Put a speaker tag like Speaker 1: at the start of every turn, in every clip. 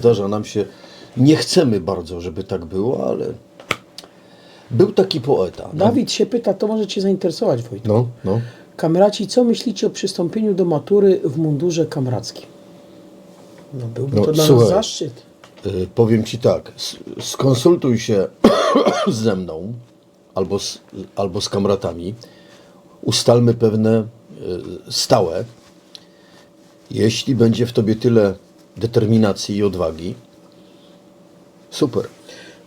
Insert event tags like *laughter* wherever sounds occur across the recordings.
Speaker 1: zdarza nam się, nie chcemy bardzo, żeby tak było, ale był taki poeta. No,
Speaker 2: Dawid się pyta, to może Cię zainteresować, Wojtek.
Speaker 1: no, no.
Speaker 2: Kamraci, co myślicie o przystąpieniu do matury w mundurze kamrackim? No byłby
Speaker 1: No,
Speaker 2: to dla
Speaker 1: słuchaj.
Speaker 2: nas zaszczyt.
Speaker 1: Y, powiem Ci tak, skonsultuj się *coughs* ze mną albo z, albo z kamratami, ustalmy pewne y, stałe. Jeśli będzie w Tobie tyle determinacji i odwagi, super.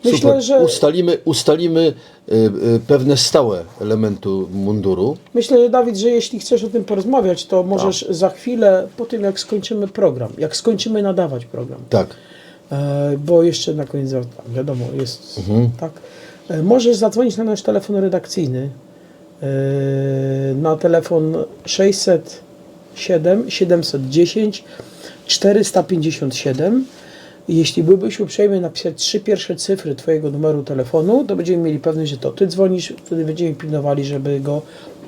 Speaker 2: Myślę,
Speaker 1: super.
Speaker 2: że-
Speaker 1: Ustalimy, ustalimy y, y, pewne stałe elementu munduru.
Speaker 2: Myślę, że Dawid, że jeśli chcesz o tym porozmawiać, to możesz
Speaker 1: Tak.
Speaker 2: za chwilę, po tym jak skończymy program, jak skończymy nadawać program,
Speaker 1: Tak.
Speaker 2: e, bo jeszcze na koniec, wiadomo, jest
Speaker 1: Mhm.
Speaker 2: tak, e, możesz zadzwonić na nasz telefon redakcyjny e, na telefon 607 710 457 jeśli byłbyś uprzejmy napisać trzy pierwsze cyfry Twojego numeru telefonu, to będziemy mieli pewność, że to Ty dzwonisz, wtedy będziemy pilnowali, żeby go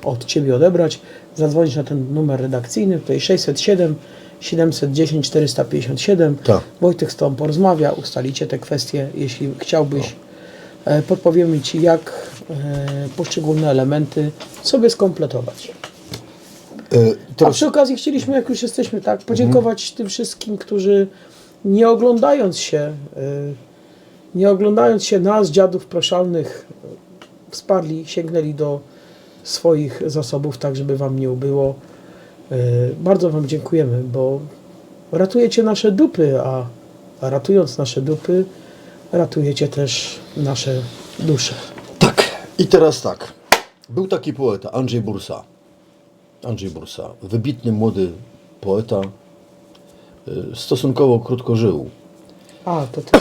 Speaker 2: od Ciebie odebrać. Zadzwonić na ten numer redakcyjny, tutaj 607 710 457.
Speaker 1: Tak.
Speaker 2: Wojtek z Tobą porozmawia, ustalicie te kwestie, jeśli chciałbyś. E, Podpowiemy Ci, jak e, poszczególne elementy sobie skompletować.
Speaker 1: Y,
Speaker 2: A przy okazji chcieliśmy, jak już jesteśmy, tak, podziękować tym wszystkim, którzy nie oglądając się, y, nie oglądając się nas, dziadów proszalnych, y, wsparli, sięgnęli do swoich zasobów, tak żeby Wam nie ubyło. Bardzo Wam dziękujemy, bo ratujecie nasze dupy, a a ratując nasze dupy, ratujecie też nasze dusze.
Speaker 1: Tak. I teraz tak. Był taki poeta, Andrzej Bursa. Andrzej Bursa. Wybitny młody poeta. y, Stosunkowo krótko żył.
Speaker 2: A, to ty. *coughs*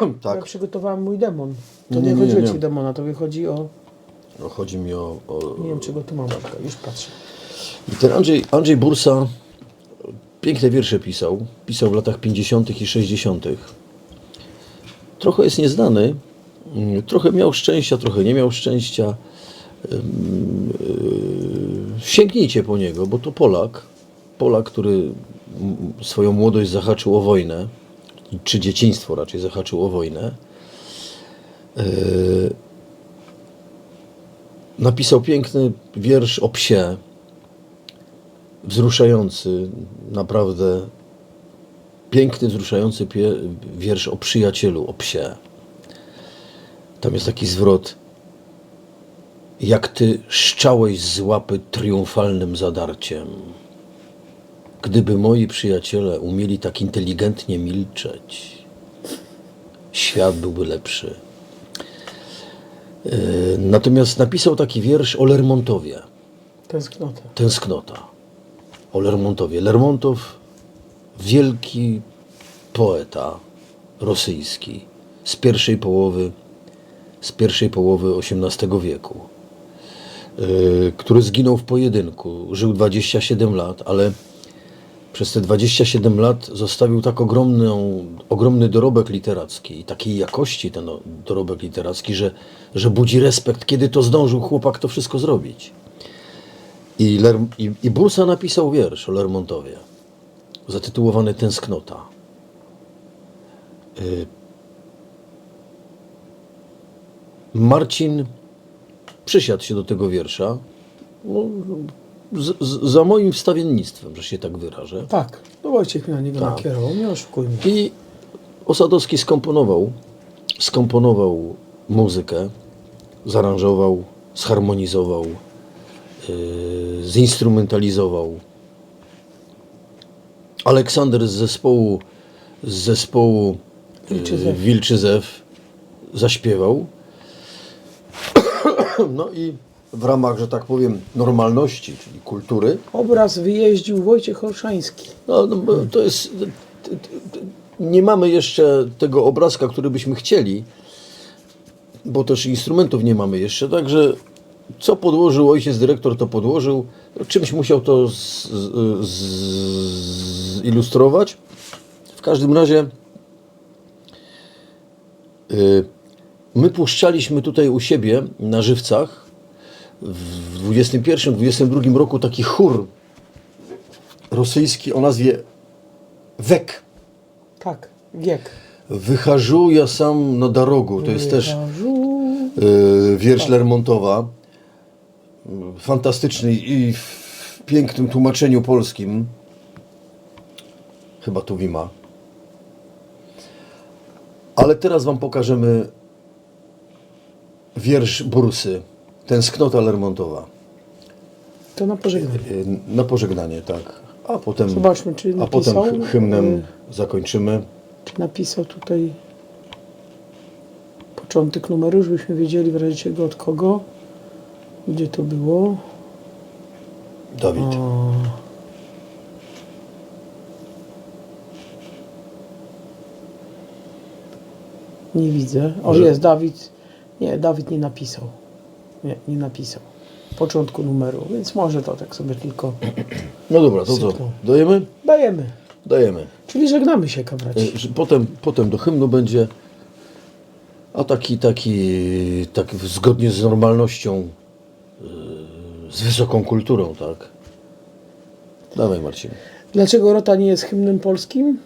Speaker 2: Ja
Speaker 1: Tak.
Speaker 2: przygotowałem mój demon. To
Speaker 1: Nie,
Speaker 2: nie, chodzi o ci demona, to chodzi o.
Speaker 1: No, chodzi mi o, o...
Speaker 2: Nie wiem, czego tu mam. Czekaj, Już patrzę.
Speaker 1: I ten Andrzej, Andrzej Bursa piękne wiersze pisał. Pisał w latach 50. i 60. Trochę jest nieznany. Trochę miał szczęścia, trochę nie miał szczęścia. Sięgnijcie po niego, bo to Polak. Polak, który swoją młodość zahaczył o wojnę, czy dzieciństwo raczej zahaczył o wojnę. Yy, Napisał piękny wiersz o psie, wzruszający, naprawdę piękny, wzruszający wiersz o przyjacielu, o psie. Tam jest taki zwrot. Jak ty szczałeś z łapy triumfalnym zadarciem. Gdyby moi przyjaciele umieli tak inteligentnie milczeć, świat byłby lepszy. Yy, Natomiast napisał taki wiersz o Lermontowie.
Speaker 2: Tęsknota.
Speaker 1: Tęsknota. O Lermontowie. Lermontow, wielki poeta rosyjski z pierwszej połowy, z pierwszej połowy XVIII wieku, który zginął w pojedynku. Żył 27 lat, ale przez te 27 lat zostawił tak ogromną, ogromny dorobek literacki i takiej jakości ten dorobek literacki, że, że budzi respekt, kiedy to zdążył chłopak to wszystko zrobić. I, Ler, i, I Bursa napisał wiersz o Lermontowie, zatytułowany Tęsknota. Y, Marcin przysiadł się do tego wiersza no, z, z, za moim wstawiennictwem, że się tak wyrażę.
Speaker 2: Tak, no Wojciech mnie na niego
Speaker 1: Tak.
Speaker 2: nakierował, nie oszukujmy.
Speaker 1: I Osadowski skomponował, skomponował muzykę, zaaranżował, zharmonizował, yy, zinstrumentalizował. Aleksander z zespołu, z zespołu yy,
Speaker 2: Wilczy Zew.
Speaker 1: Wilczy Zew zaśpiewał. *clears throat* No i w ramach, że tak powiem, normalności, czyli kultury,
Speaker 2: Obraz wyjeździł Wojciech Olszański.
Speaker 1: no, no, to jest. Nie mamy jeszcze tego obrazka, który byśmy chcieli, bo też instrumentów nie mamy jeszcze. Także co podłożył ojciec dyrektor, to podłożył. Czymś musiał to zilustrować. W każdym razie y, my puszczaliśmy tutaj u siebie na żywcach w 21-22 roku taki chór rosyjski o nazwie Wek.
Speaker 2: Tak. Wiek.
Speaker 1: Wycharzu ja sam na darogu. To jest też e, wiersz Lermontowa. Fantastyczny i w pięknym tłumaczeniu polskim. Chyba tu Wima. Ale teraz wam pokażemy wiersz Bursy. Tęsknota Lermontowa.
Speaker 2: To na pożegnanie.
Speaker 1: E, Na pożegnanie, tak. A potem,
Speaker 2: Zobaczmy, czy
Speaker 1: a potem
Speaker 2: napisał,
Speaker 1: hymnem
Speaker 2: y-
Speaker 1: zakończymy.
Speaker 2: Czy napisał tutaj początek numeru, żebyśmy wiedzieli w razie czego od kogo. Gdzie to było?
Speaker 1: Dawid.
Speaker 2: O. Nie widzę. O,
Speaker 1: Może-
Speaker 2: jest Dawid. Nie, Dawid nie napisał. Nie, nie napisał. Początku numeru, więc może to tak sobie tylko *clears throat*
Speaker 1: No dobra, to co?
Speaker 2: Sypnął.
Speaker 1: Dajemy?
Speaker 2: dajemy.
Speaker 1: Dajemy.
Speaker 2: Czyli żegnamy się, kamraci.
Speaker 1: E, że Potem, potem do hymnu będzie, a taki, taki, tak zgodnie z normalnością, e, z wysoką kulturą, tak? Dawaj Marcin.
Speaker 2: Dlaczego Rota nie jest hymnem polskim?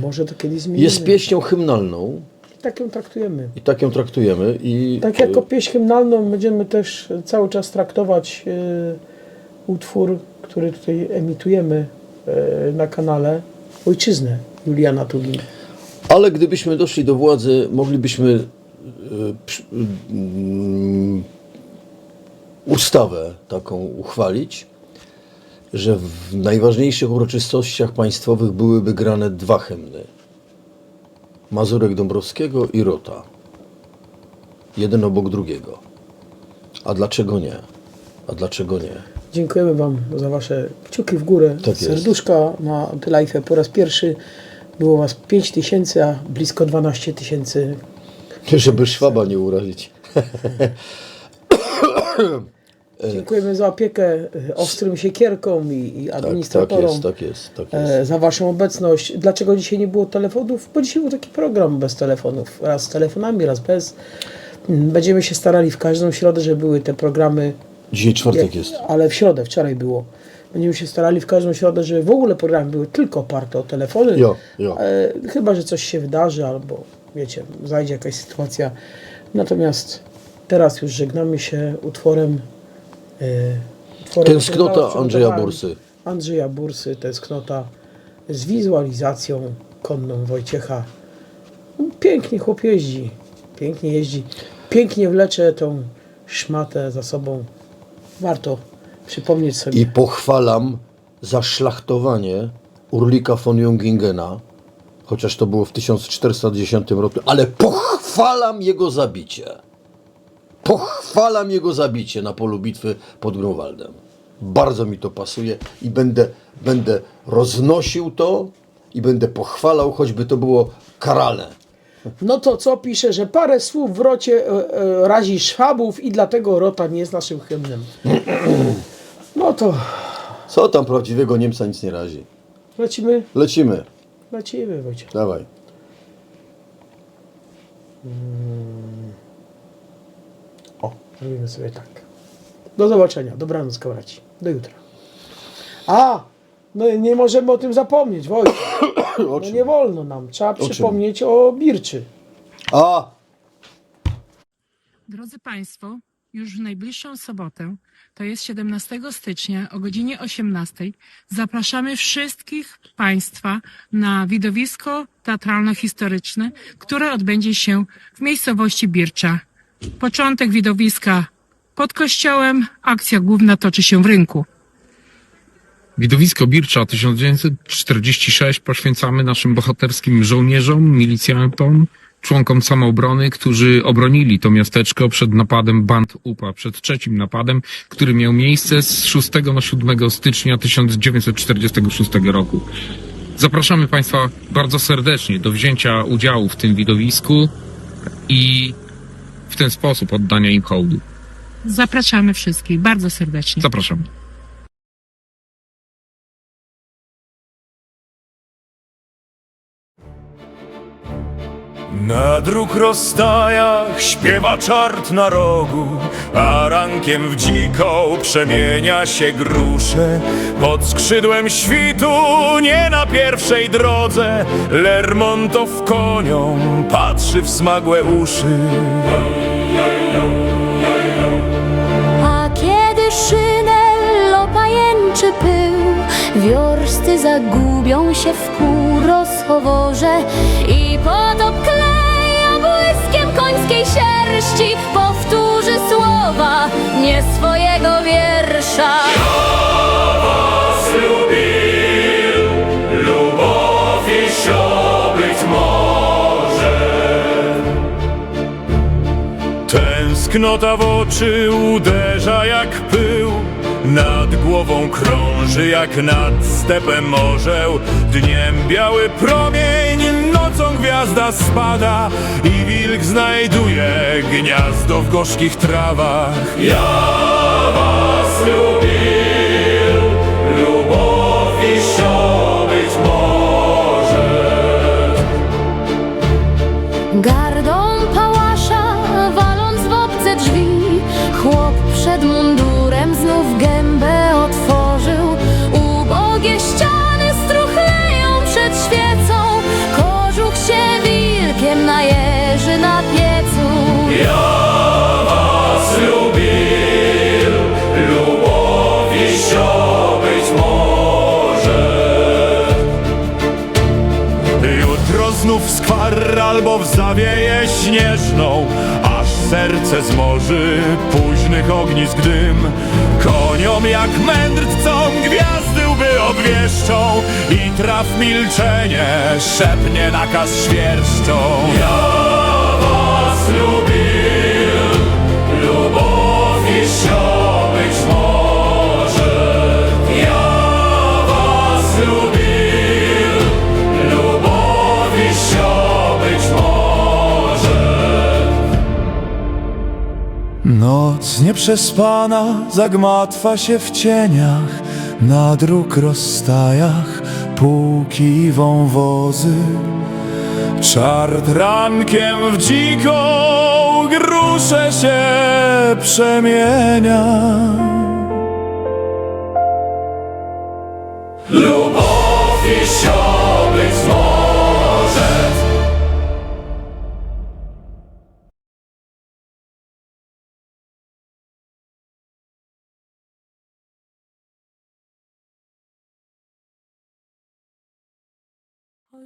Speaker 2: Może to kiedyś zmienimy.
Speaker 1: Jest pieśnią hymnalną
Speaker 2: Tak ją traktujemy.
Speaker 1: i tak ją traktujemy i
Speaker 2: Tak jako pieśń hymnalną będziemy też cały czas traktować y, utwór, który tutaj emitujemy y, na kanale Ojczyznę Juliana Tugina.
Speaker 1: Ale gdybyśmy doszli do władzy, moglibyśmy mm, ustawę taką uchwalić, że w najważniejszych uroczystościach państwowych byłyby grane dwa hymny. Mazurek Dąbrowskiego i Rota. Jeden obok drugiego. A dlaczego nie? A dlaczego nie?
Speaker 2: Dziękujemy Wam za Wasze kciuki w górę,
Speaker 1: Tak
Speaker 2: serduszka na Life. Po raz pierwszy było Was 5 tysięcy, a blisko 12 tysięcy.
Speaker 1: Żeby szwaba nie urazić. *coughs*
Speaker 2: Dziękujemy za opiekę y, ostrym siekierką i, i
Speaker 1: Tak, tak
Speaker 2: administratorom.
Speaker 1: jest, tak jest, tak jest.
Speaker 2: e, za Waszą obecność. Dlaczego dzisiaj nie było telefonów? Bo dzisiaj był taki program bez telefonów. Raz z telefonami, raz bez. Będziemy się starali w każdą środę, żeby były te programy,
Speaker 1: Dzisiaj czwartek jest.
Speaker 2: ale w środę, wczoraj było. Będziemy się starali w każdą środę, żeby w ogóle programy były tylko oparte o telefony.
Speaker 1: Jo, jo.
Speaker 2: E, chyba, że coś się wydarzy, albo wiecie, zajdzie jakaś sytuacja. Natomiast teraz już żegnamy się utworem. Utworem
Speaker 1: Tęsknota Andrzeja. Bursy.
Speaker 2: Andrzeja Bursy, tęsknota z wizualizacją konną Wojciecha. Pięknie chłop jeździ, pięknie jeździ, pięknie wlecze tą szmatę za sobą. Warto przypomnieć sobie.
Speaker 1: I pochwalam zaszlachtowanie Urlika von Jungingena, chociaż to było w 1410 roku, ale pochwalam jego zabicie. Pochwalam jego zabicie na polu bitwy pod Grunwaldem. Bardzo mi to pasuje i będę, będę roznosił to i będę pochwalał, choćby to było karalne.
Speaker 2: No to co pisze, że parę słów w rocie e, e, razi szwabów i dlatego rota nie jest naszym hymnem. No to
Speaker 1: Co tam prawdziwego Niemca nic nie razi.
Speaker 2: lecimy,
Speaker 1: Lecimy.
Speaker 2: lecimy Wojciech.
Speaker 1: Dawaj.
Speaker 2: O, zrobimy sobie tak. Do zobaczenia, dobranoc kamraci. Do jutra. A, no nie możemy o tym zapomnieć, Wojciech. *coughs*
Speaker 1: O
Speaker 2: No nie wolno nam, trzeba przypomnieć o Birczy.
Speaker 1: A!
Speaker 3: Drodzy Państwo, już w najbliższą sobotę, to jest 17 stycznia o godzinie 18, zapraszamy wszystkich Państwa na widowisko teatralno-historyczne, które odbędzie się w miejscowości Bircza. Początek widowiska pod kościołem, akcja główna toczy się w rynku.
Speaker 4: Widowisko Bircza 1946 poświęcamy naszym bohaterskim żołnierzom, milicjantom, członkom samoobrony, którzy obronili to miasteczko przed napadem band UPA, przed trzecim napadem, który miał miejsce z 6 na 7 stycznia 1946 roku. Zapraszamy Państwa bardzo serdecznie do wzięcia udziału w tym widowisku i ten sposób oddania im hołdu.
Speaker 3: Zapraszamy wszystkich bardzo serdecznie.
Speaker 4: Zapraszam.
Speaker 5: Na dróg rozstajach śpiewa czart na rogu, a w dziką przemienia się grusze. Pod skrzydłem świtu, nie na pierwszej drodze, Lermontow koniom patrzy w smagłe uszy.
Speaker 6: A kiedy szynel pajęczy pył, wiorsty zagubią się w kół rozchoworze i potop kleja błyskiem końskiej sierści swojego wiersza.
Speaker 5: Tęsknota w oczy uderza jak pył Nad głową krąży jak nad stepem orzeł Dniem biały promień, nocą gwiazda spada I wilk znajduje gniazdo w gorzkich trawach. Ja was lubił, lubowi być może
Speaker 6: znów
Speaker 5: skwar albo zawieje śnieżną, aż serce zmoży późnych ognisk dym. Koniom jak mędrcom gwiazdy łby obwieszczą i traf milczenie szepnie nakaz świerszczą. Ja was lubił, lubowi być Noc nieprzespana zagmatwa się w cieniach, na dróg rozstajach półki wąwozy. Czart rankiem w dziką gruszę się przemienia. Lubowi być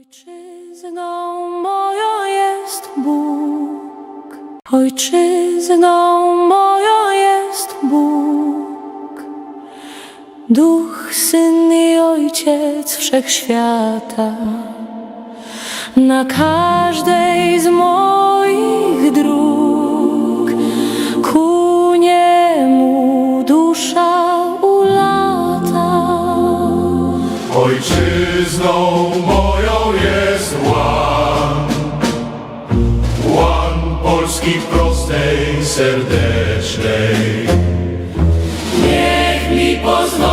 Speaker 6: Ojczyzną moją jest Bóg, Ojczyzną moją jest Bóg, Duch, Syn i Ojciec Wszechświata. Na każdej z moich dróg ku niemu dusza ulata.
Speaker 5: Ojczyzną prostej, serdecznej.
Speaker 6: Niech mi pozwoli.